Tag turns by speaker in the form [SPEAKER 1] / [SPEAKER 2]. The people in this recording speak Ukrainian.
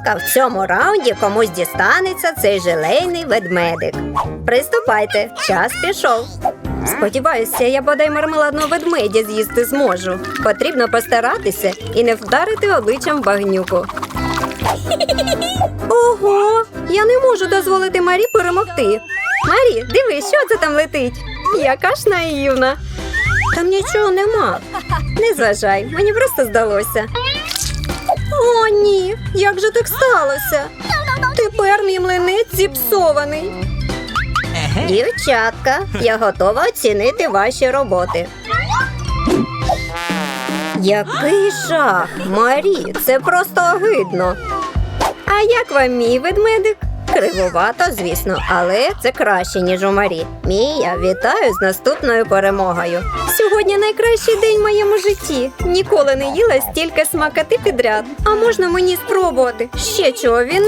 [SPEAKER 1] дівчатка, в цьому раунді комусь дістанеться цей желейний ведмедик. Приступайте, час пішов. Сподіваюся, я бодай мармеладного ведмедя з'їсти зможу. Потрібно постаратися і не вдарити обличчям багнюку. Ого, я не можу дозволити Марі перемогти. Марі, дивись, що це там летить. Яка ж наївна. Там нічого нема. Не зважай, мені просто здалося. О, як же так сталося? Тепер мій млинець зіпсований. Дівчатка, я готова оцінити ваші роботи. Який жах, Марі, це просто огидно. А як вам мій ведмедик? Кривувато, звісно, але це краще, ніж у Марі. Мія, вітаю з наступною перемогою. Сьогодні найкращий день в моєму житті. Ніколи не їла стільки смакати підряд. А можна мені спробувати? Ще чого він